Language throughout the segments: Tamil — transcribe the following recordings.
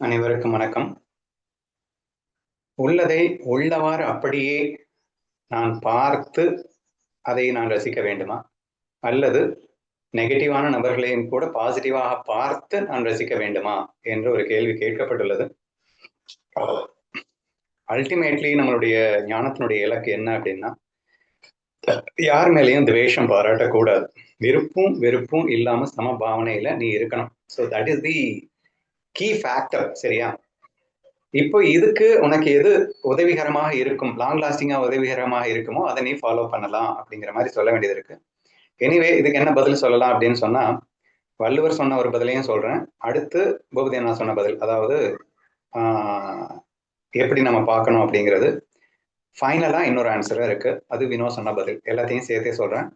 அனைவருக்கும் வணக்கம். உள்ளதை உள்ளவாறு அப்படியே நான் பார்த்து அதை நான் ரசிக்க வேண்டுமா? அல்லது நெகட்டிவான நபர்களையும் கூட பாசிட்டிவாக பார்த்து நான் ரசிக்க வேண்டுமா? என்ற ஒரு கேள்வி கேட்கப்பட்டுள்ளது. அல்டிமேட்லி நம்மளுடைய ஞானத்தினுடைய இலக்கு என்ன அப்படின்னா யார் மேலேயும் துவேஷம் பாராட்டக்கூடாது. விருப்பும் வெறுப்பும் இல்லாம சம பாவனையில நீ இருக்கணும். So that is the key factor சரியா? இப்போ இதுக்கு உனக்கு எது உதவிகரமாக இருக்கும்? லாங் லாஸ்டிங்கா உதவிகரமாக இருக்குமோ அதை நீ ஃபாலோ பண்ணலாம் அப்படிங்கிற மாதிரி சொல்ல வேண்டியது இருக்கு. எனிவே இதுக்கு என்ன பதில் சொல்லலாம் அப்படின்னு சொன்னா வள்ளுவர் சொன்ன ஒரு பதிலையும் சொல்றேன். அடுத்து பூபதி நான் சொன்ன பதில் அதாவது ஆஹ், எப்படி நம்ம பார்க்கணும் அப்படிங்கிறது. ஃபைனலாக இன்னொரு ஆன்சரா இருக்கு. அது வினோ சொன்ன பதில். எல்லாத்தையும் சேர்த்தே சொல்றேன்.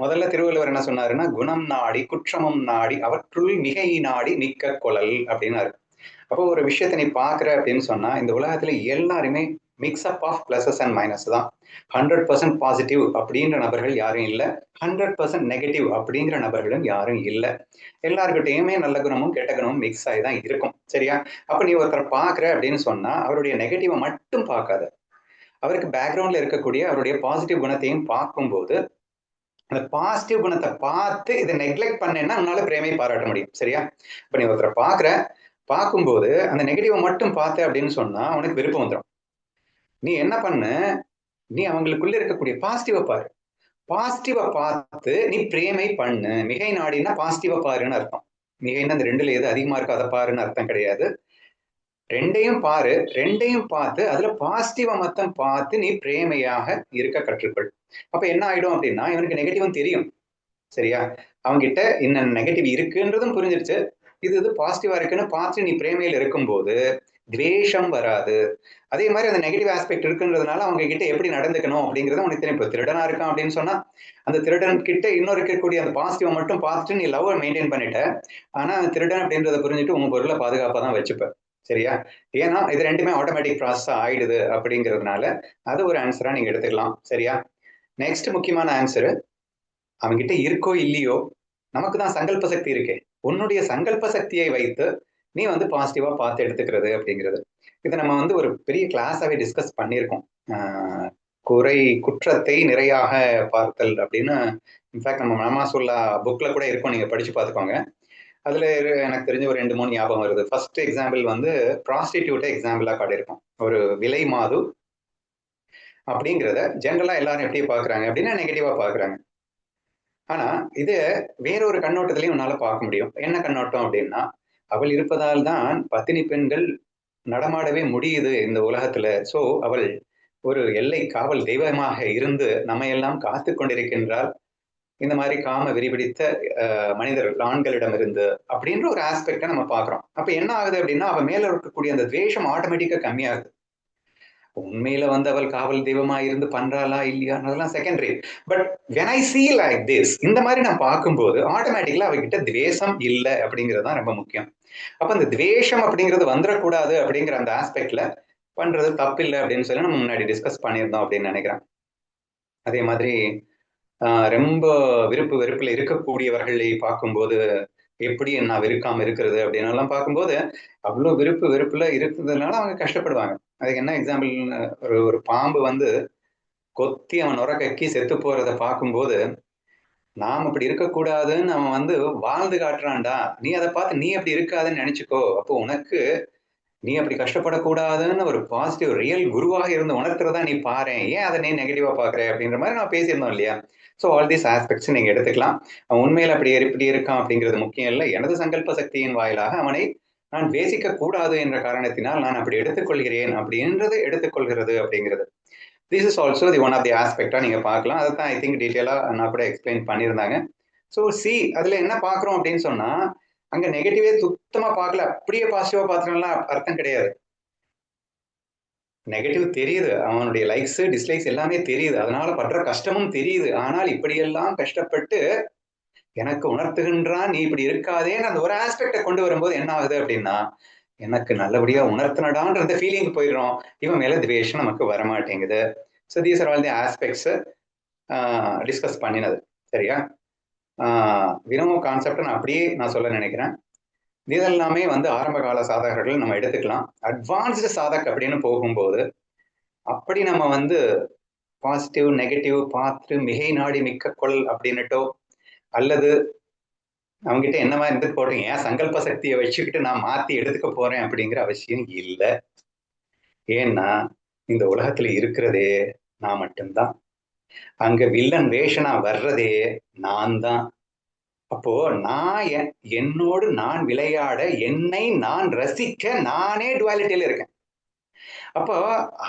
முதல்ல திருவள்ளுவர் என்ன சொன்னாருன்னா குணம் நாடி குற்றமும் நாடி அவற்றுள் மிகை நாடி நிக்க கொளல் அப்படின்னாரு. அப்போ ஒரு விஷயத்தை நீ பாக்குற அப்படின்னு சொன்னா இந்த உலகத்துல எல்லாருமே mix up of pluses and minus தான். ஹண்ட்ரட் பர்சன்ட் பாசிட்டிவ் அப்படின்ற நபர்கள் யாரும் இல்லை. ஹண்ட்ரட் பர்சன்ட் நெகட்டிவ் அப்படிங்கிற நபர்களும் யாரும் இல்லை. எல்லாருக்கிட்டையுமே நல்ல குணமும் கெட்ட குணமும் மிக்ஸ் ஆகி தான் இருக்கும். சரியா? அப்ப நீ ஒருத்தரை பாக்குற அப்படின்னு சொன்னா அவருடைய நெகட்டிவை மட்டும் பார்க்காத. அவருக்கு பேக்ரவுண்ட்ல இருக்கக்கூடிய அவருடைய பாசிட்டிவ் குணத்தையும் பார்க்கும்போது அந்த பாசிட்டிவ் குணத்தை பார்த்து இதை நெக்லெக்ட் பண்ணேன்னா உன்னால பிரேமை பாராட்ட முடியும். சரியா? இப்ப நீ ஒருத்தரை பாக்குற பார்க்கும்போது அந்த நெகட்டிவை மட்டும் பார்த்த அப்படின்னு சொன்னா உனக்கு விருப்பம் வந்துடும் நீ என்ன பண்ணு? நீ அவங்களுக்குள்ள இருக்கக்கூடிய பாசிட்டிவை பாரு. பாசிட்டிவை பார்த்து நீ பிரேமை பண்ணு. மிகை நாடினா பாசிட்டிவை பாருன்னு அர்த்தம். மிகைன்னா அந்த ரெண்டுல எது அதிகமா இருக்கோ அதை பாருன்னு அர்த்தம் கிடையாது. ரெண்டையும் பாரு ரெண்டையும் பார்த்து அதுல பாசிட்டிவா மொத்தம் பார்த்து நீ பிரேமையாக இருக்க கற்றுக்கொள். அப்ப என்ன ஆயிடும் அப்படின்னா இவனுக்கு நெகட்டிவும் தெரியும். சரியா? அவங்ககிட்ட இன்னும் நெகட்டிவ் இருக்குன்றதும் புரிஞ்சிருச்சு. இது இது பாசிட்டிவா இருக்குன்னு பார்த்து நீ பிரேமையில் இருக்கும்போது துவேஷம் வராது. அதே மாதிரி அந்த நெகட்டிவ் ஆஸ்பெக்ட் இருக்குன்றதுனால அவங்க கிட்ட எப்படி நடந்துக்கணும் அப்படிங்கிறது உனக்கு தெரியும் இப்போ திருடனா இருக்கான் அப்படின்னு சொன்னா அந்த திருடன் கிட்ட இன்னும் இருக்கக்கூடிய அந்த பாசிட்டிவை மட்டும் பார்த்துட்டு நீ லவ் மெயின்டைன் பண்ணிட்ட. ஆனா அந்த திருடன் அப்படின்றத புரிஞ்சுட்டு உங்க பொருளை பாதுகாப்பா தான் வச்சுப்பேன் சரியா? ஏன்னா இது ரெண்டுமே ஆட்டோமேட்டிக் ப்ராசஸ் ஆயிடுது அப்படிங்கிறதுனால அது ஒரு ஆன்சரா நீங்க எடுத்துக்கலாம். சரியா? நெக்ஸ்ட் முக்கியமான ஆன்சரு அவங்கிட்ட இருக்கோ இல்லையோ நமக்கு தான் சங்கல்ப சக்தி இருக்கே. உன்னுடைய சங்கல்ப சக்தியை வைத்து நீ வந்து பாசிட்டிவா பார்த்து எடுத்துக்கிறது அப்படிங்கிறது. இதை நம்ம வந்து ஒரு பெரிய கிளாஸாவே டிஸ்கஸ் பண்ணியிருக்கோம். குறை குற்றத்தை நிறையாக பார்த்தல் அப்படின்னு. இன்ஃபேக்ட் நம்ம மனமாசுல்லா புக்கில் புக்ல கூட இருக்கும். நீங்க படிச்சு பார்த்துக்கோங்க. அதுல எனக்கு தெரிஞ்ச ஒரு ரெண்டு மூணு ஞாபகம் வருது. ஃபர்ஸ்ட் எக்ஸாம்பிள் வந்து ப்ராஸ்டிடியூட்டை எக்ஸாம்பிளா காட்டியிருக்கோம். ஒரு விலை மாது அப்படிங்கிறத ஜென்ரலா எல்லாரும் எப்படி பாக்குறாங்க அப்படின்னா நெகட்டிவா பாக்குறாங்க ஆனா இது வேறொரு கண்ணோட்டத்திலையும் உன்னால பார்க்க முடியும். என்ன கண்ணோட்டம் அப்படின்னா அவள் இருப்பதால் தான் பத்தினி பெண்கள் நடமாடவே முடியுது இந்த உலகத்துல. சோ அவள் ஒரு எல்லை காவல் தெய்வமாக இருந்து நம்ம எல்லாம் காத்து கொண்டிருக்கின்றால் இந்த மாதிரி காம விரிபிடித்த அஹ், மனிதர்கள் ஆண்களிடமிருந்து அப்படின்ற ஒரு ஆஸ்பெக்டை நம்ம பார்க்குறோம். அப்ப என்ன ஆகுது அப்படின்னா அவ மேல இருக்கக்கூடிய அந்த துவேஷம் ஆட்டோமேட்டிக்காக கம்மியாகுது. உண்மையில வந்து அவள் காவல் தெய்வமா இருந்து பண்றாளா இல்லையான்றதெல்லாம் secondary but when I see like this இந்த மாதிரி நான் பார்க்கும்போது ஆட்டோமேட்டிக்கலா அவகிட்ட துவேஷம் இல்லை அப்படிங்கிறது தான் ரொம்ப முக்கியம். அப்ப அந்த துவேஷம் அப்படிங்கிறது வந்துடக்கூடாது அப்படிங்கிற அந்த ஆஸ்பெக்ட்ல பண்றது தப்பு இல்லை அப்படின்னு சொல்லி நம்ம முன்னாடி டிஸ்கஸ் பண்ணியிருந்தோம் அப்படின்னு நினைக்கிறேன். அதே மாதிரி ரொம்ப விருப்பு வெறுப்பில் இருக்கக்கூடியவர்களை பார்க்கும்போது எப்படி நான் வெறுக்காம இருக்கிறது அப்படின்னு எல்லாம் பார்க்கும்போது அவ்வளோ விருப்பு வெறுப்புல இருக்கிறதுனால அவங்க கஷ்டப்படுவாங்க. அதுக்கு என்ன எக்ஸாம்பிள் ஒரு ஒரு பாம்பு வந்து கொத்தி அவன் நுர கக்கி செத்து போறத பார்க்கும்போது நாம் அப்படி இருக்கக்கூடாதுன்னு அவன் வந்து வாழ்ந்து காட்டுறான்டா. நீ அதை பார்த்து நீ அப்படி இருக்காதுன்னு நினைச்சுக்கோ. அப்போ உனக்கு நீ அப்படி கஷ்டப்படக்கூடாதுன்னு ஒரு பாசிட்டிவ் ரியல் குருவாக இருந்து உணர்த்துறதா நீ பாரு. ஏன் அதை நீ நெகட்டிவா பாக்குற அப்படின்ற மாதிரி நான் பேசியிருந்தோம் இல்லையா? ஸோ ஆல் தீஸ் ஆஸ்பெக்ட்ஸ் நீங்க எடுத்துக்கலாம். அவன் உண்மையில அப்படி இப்படி இருக்கான் அப்படிங்கிறது முக்கியம் இல்லை. எனது சங்கல்ப சக்தியின் வாயிலாக அவனை நான் பேசிக்க கூடாது என்ற காரணத்தினால் நான் அப்படி எடுத்துக்கொள்கிறேன் அப்படின்றது எடுத்துக்கொள்கிறது அப்படிங்கிறது. This is also the one of the ஆஸ்பெக்டா நீங்க பார்க்கலாம். அதை தான் ஐ திங்க் டீட்டெயிலாக நான் கூட எக்ஸ்பிளைன் பண்ணியிருந்தாங்க. ஸோ சி அதுல என்ன பார்க்குறோம் அப்படின்னு சொன்னா அங்க நெகட்டிவே சுத்தமா பார்க்கல. அப்படியே பாசிட்டிவா பார்த்துக்கலாம் அர்த்தம் கிடையாது. நெகட்டிவ் தெரியுது. அவனுடைய லைக்ஸ் டிஸ்லைக்ஸ் எல்லாமே தெரியுது. அதனால படுற கஷ்டமும் தெரியுது. ஆனால் இப்படியெல்லாம் கஷ்டப்பட்டு எனக்கு உணர்த்துகின்றான் நீ இப்படி இருக்காதேன்னு அந்த ஒரு ஆஸ்பெக்டை கொண்டு வரும்போது என்ன ஆகுது அப்படின்னா எனக்கு நல்லபடியா உணர்த்தினடான்ற அந்த ஃபீலிங் போயிடுறோம். இவன் மேல துவேஷம் நமக்கு வரமாட்டேங்குது. So these are all the aspects discuss பண்ணினது. சரியா? வினோ கான்செப்டை நான் அப்படியே நான் சொல்ல நினைக்கிறேன். இதெல்லாமே வந்து ஆரம்ப கால சாதகர்கள் நம்ம எடுத்துக்கலாம். அட்வான்ஸ்டு சாதக் அப்படின்னு போகும்போது அப்படி நம்ம வந்து பாசிட்டிவ் நெகட்டிவ் பார்த்து மிகை நாடி மிக்க கொள் அப்படின்னுட்டோ அல்லது அவங்ககிட்ட என்னவா இருந்து போடுறீங்க? ஏன் சங்கல்ப சக்தியை வச்சுக்கிட்டு நான் மாத்தி எடுத்துக்க போறேன் அப்படிங்கிற அவசியம் இல்லை. ஏன்னா இந்த உலகத்துல இருக்கிறதே நான் மட்டும்தான். அங்க வில்லன் வேஷனா வர்றதே நான் தான் அப்போ நான் என்னோடு நான் விளையாட என்னை நான் ரசிக்க நானே டுவாலிட்டியில இருக்கேன். அப்போ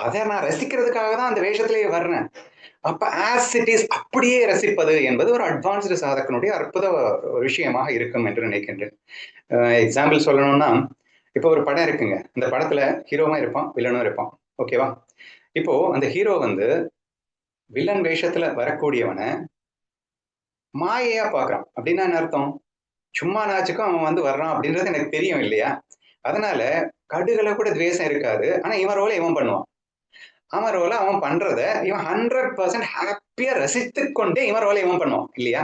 அதை நான் ரசிக்கிறதுக்காக தான் அந்த வேஷத்திலேயே வர்றேன். அப்ப ஆஸ் இட் இஸ் அப்படியே ரசிப்பது என்பது ஒரு அட்வான்ஸ்டு சாதகனுடைய அற்புத ஒரு விஷயமாக இருக்கும் என்று நினைக்கின்றேன். எக்ஸாம்பிள் சொல்லணும்னா இப்போ ஒரு படம் இருக்குங்க. இந்த படத்துல ஹீரோவும் இருப்பான் வில்லனும் இருப்பான். ஓகேவா இப்போ அந்த ஹீரோ வந்து வில்லன் வேஷத்துல வரக்கூடியவனை மாயையா பாக்குறான் அப்படின்னா என்ன அர்த்தம்? சும்மா நாச்சுக்கும் அவன் வந்து வர்றான் அப்படின்றது எனக்கு தெரியும் இல்லையா? அதனால கடுகளை கூட துவேஷம் இருக்காது. ஆனா இவன் ரோல இவன் பண்ணுவான். அவன் ரோல அவன் பண்றத இவன் ஹண்ட்ரட் பர்சன்ட் ஹாப்பியா ரசித்து கொண்டே இவன் ரோல இவன் பண்ணுவான் இல்லையா?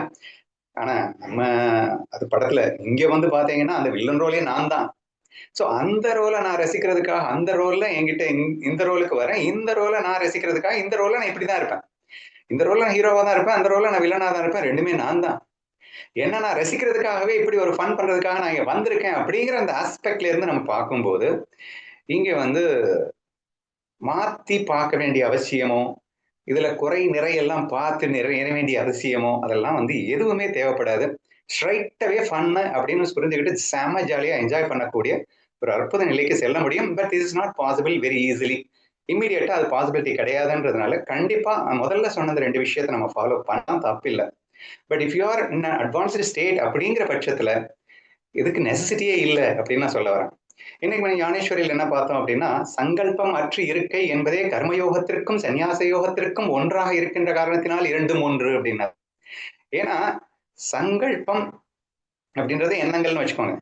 ஆனா நம்ம அது படத்துல இங்க வந்து பாத்தீங்கன்னா அந்த வில்லன் ரோலே நான் தான். ஸோ அந்த ரோலை நான் ரசிக்கிறதுக்காக அந்த ரோல்ல என்கிட்ட இந்த ரோலுக்கு வரேன் இந்த ரோலை நான் ரசிக்கிறதுக்காக இந்த ரோல நான் இப்படிதான் இருப்பேன். இந்த ரோல்ல நான் ஹீரோவா தான் இருப்பேன் அந்த ரோல்ல நான் வில்லனா தான் இருப்பேன் ரெண்டுமே நான் தான். என்ன நான் ரசிக்கிறதுக்காகவே இப்படி ஒரு ஃபன் பண்றதுக்காக நான் இங்க வந்திருக்கேன் அப்படிங்கிற அந்த ஆஸ்பெக்ட்ல இருந்து நம்ம பார்க்கும்போது இங்க வந்து மாத்தி பார்க்க வேண்டிய அவசியமோ இதுல குறை நிறையெல்லாம் பார்த்து நிறைய வேண்டிய அவசியமோ அதெல்லாம் வந்து எதுவுமே தேவைப்படாது. ஸ்ட்ரைட்டாவே ஃபன்னு அப்படின்னு புரிஞ்சுக்கிட்டு செம ஜாலியா என்ஜாய் பண்ணக்கூடிய ஒரு அற்புத நிலைக்கு செல்ல முடியும். But is not possible very easily இம்மிடியட்டா அது பாசிபிலிட்டி கிடையாதுன்றதுனால கண்டிப்பா முதல்ல சொன்னது ரெண்டு விஷயத்த நம்ம ஃபாலோ பண்ணலாம் தப்பில்லை. But if you are in advanced state அப்படிங்கிற பட்சத்துல இதுக்கு நெசசிட்டியே இல்லை அப்படின்னு நான் சொல்ல வரேன். இன்னைக்கு நம்ம ஞானேஸ்வரியில் என்ன பார்த்தோம் அப்படின்னா சங்கல்பம் அற்று இருக்கை என்பதே கர்மயோகத்திற்கும் சன்னியாச யோகத்திற்கும் ஒன்றாக இருக்கின்ற காரணத்தினால் இரண்டும் ஒன்று அப்படின்னா ஏன்னா சங்கல்பம் அப்படின்றது எண்ணங்கள்னு வச்சுக்கோங்க.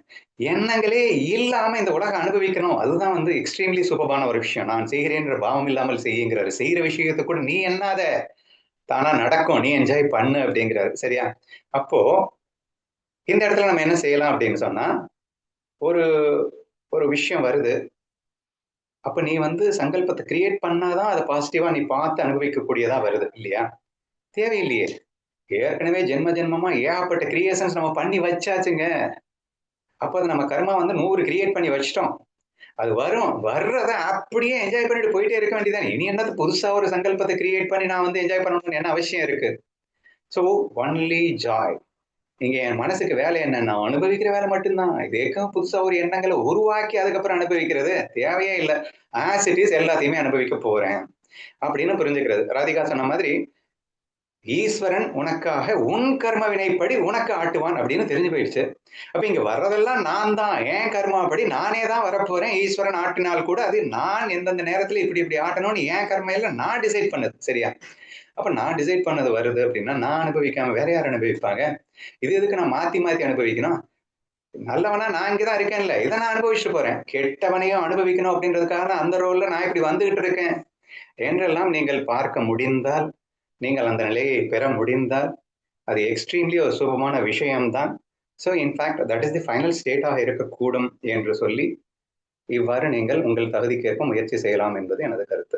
எண்ணங்களே இல்லாம இந்த உலகம் அனுபவிக்கணும். அதுதான் வந்து எக்ஸ்ட்ரீம்லி சூப்பரான ஒரு விஷயம். நான் செய்கிறேன்ற பாவம் இல்லாமல் செய்யுங்கிறாரு. செய்யற விஷயத்தை கூட நீ என்னாத தானா நடக்கும். நீ என்ஜாய் பண்ணு அப்படிங்கிறாரு. சரியா? அப்போ இந்த இடத்துல நம்ம என்ன செய்யலாம் அப்படின்னு சொன்னா ஒரு ஒரு விஷயம் வருது. அப்ப நீ வந்து சங்கல்பத்தை கிரியேட் பண்ணாதான் அதை பாசிட்டிவா நீ பார்த்து அனுபவிக்கக்கூடியதா வருது. இல்லையா? தேவையில்லையே. ஏற்கனவே ஜென்ம ஜென்மமா ஏகப்பட்ட கிரியேஷன்ஸ் நம்ம பண்ணி வச்சாச்சுங்க. அப்போ அது நம்ம கர்மா வந்து நூறு கிரியேட் பண்ணி வச்சிட்டோம். அது வரும். வர்றத அப்படியே என்ஜாய் பண்ணிட்டு போயிட்டே இருக்க வேண்டியதான் இனி என்னது புதுசா ஒரு சங்கல்பத்தை கிரியேட் பண்ணி நான் வந்து என்ஜாய் பண்ணணும்னு என்ன அவசியம் இருக்கு? ஸோ ஒன்லி ஜாய் இங்க என் மனசுக்கு வேலை என்ன நான் அனுபவிக்கிற வேலை மட்டும்தான். இதேக்கும் புதுசா ஒரு எண்ணங்களை உருவாக்கி அதுக்கப்புறம் அனுபவிக்கிறது தேவையே இல்லை. ஆஸ் இட் இஸ் எல்லாத்தையுமே அனுபவிக்க போறேன். அப்படின்னு புரிஞ்சுக்கிறது. ராதிகா சொன்ன மாதிரி ஈஸ்வரன் உனக்காக உன் கர்ம வினைப்படி உனக்கு ஆட்டுவான் அப்படின்னு தெரிஞ்சு போயிடுச்சு. அப்ப இங்க வர்றதெல்லாம் நான் தான் என் கர்மாப்படி நானே தான் வரப்போறேன். ஈஸ்வரன் ஆட்டினால் கூட அது நான் எந்தெந்த நேரத்துல இப்படி இப்படி ஆட்டணும்னு ஏன் கர்மையில நான் டிசைட் பண்ணது சரியா? அப்ப நான் டிசைட் பண்ணது வருது அப்படின்னா நான் அனுபவிக்காம வேற யார் அனுபவிப்பாங்க? இது எதுக்கு நான் மாத்தி மாத்தி அனுபவிக்கணும்? நல்லவனா நான் இங்கதான் இருக்கேன்ல இதை நான் அனுபவிச்சுட்டு போறேன். கெட்டவனையும் அனுபவிக்கணும் அப்படின்றதுக்காக அந்த ரோல்ல நான் இப்படி வந்துகிட்டு இருக்கேன். என்றெல்லாம் நீங்கள் பார்க்க முடிந்தால் நீங்கள் அந்த நிலையை பெற முடிந்தால் அது எக்ஸ்ட்ரீம்லி ஒரு சுபமான விஷயம்தான். So in fact that is the final ஸ்டேட்டாக இருக்கக்கூடும் என்று சொல்லி இவ்வாறு நீங்கள் உங்கள் தகுதிக்கேற்ப முயற்சி செய்யலாம் என்பது எனது கருத்து.